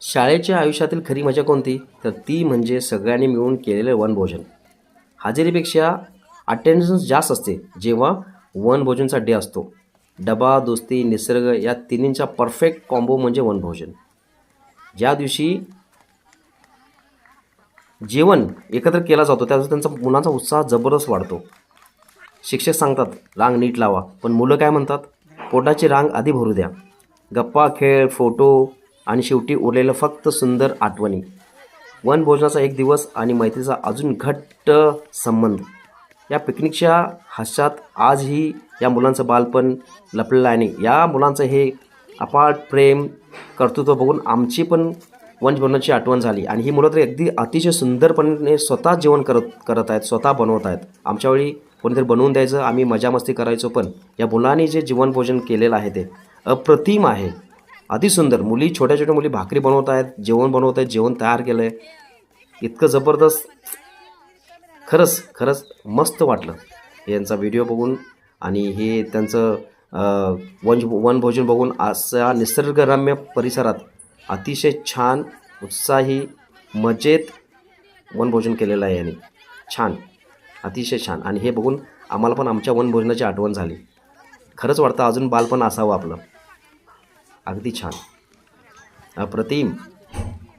शाळेच्या आयुष्यातील खरी मजा कोणती? तर ती म्हणजे सगळ्यांनी मिळून केलेलं वनभोजन हजेरीपेक्षा अटेंडन्स जास्त असते जेव्हा वनभोजनचा डे असतो. डबा दोस्ती निसर्ग या तिन्हींचा परफेक्ट कॉम्बो म्हणजे वनभोजन ज्या दिवशी जेवण एकत्र केला जातो त्याचा त्यांचा मुलांचा उत्साह जबरदस्त वाढतो. शिक्षक सांगतात रांग नीट लावा. पण मुलं काय म्हणतात पोटाची रांग आधी भरू द्या. गप्पा खेळ फोटो आणि शेवटी उरलेलं फक्त सुंदर आठवणी. वनभोजनाचा एक दिवस आणि मैत्रीचा अजून घट्ट संबंध. या पिकनिकच्या हास्यात आजही या मुलांचं बालपण लपलेलं आहे. आणि या मुलांचं हे अपाट प्रेम कर्तृत्व बघून आमची पण वनभोजनाची आठवण झाली. आणि ही मुलं तर अगदी अतिशय सुंदरपणे स्वतः जेवण करत करत आहेत स्वतः बनवत आहेत. आमच्यावेळी कोणीतरी बनवून द्यायचं आम्ही मजा मस्ती करायचो पण या मुलांनी जे जीवनभोजन केलेलं आहे ते अप्रतिम आहे. अतिसुंदर मुली छोट्या छोट्या मुली भाकरी बनवत आहेत जेवण बनवत आहेत जेवण तयार केलं आहे इतकं जबरदस्त. खरंच खरंच मस्त वाटलं. यांचा व्हिडिओ बघून आणि हे त्यांचं वन वनभोजन बघून असा निसर्गरम्य परिसरात अतिशय छान उत्साही मजेत वनभोजन केलेलं आहे यांनी. छान. अतिशय छान. आणि हे बघून आम्हाला पण आमच्या वनभोजनाची आठवण झाली. खरंच वाटतं अजून बालपण असावं आपलं. अगदी छान. अप्रतिम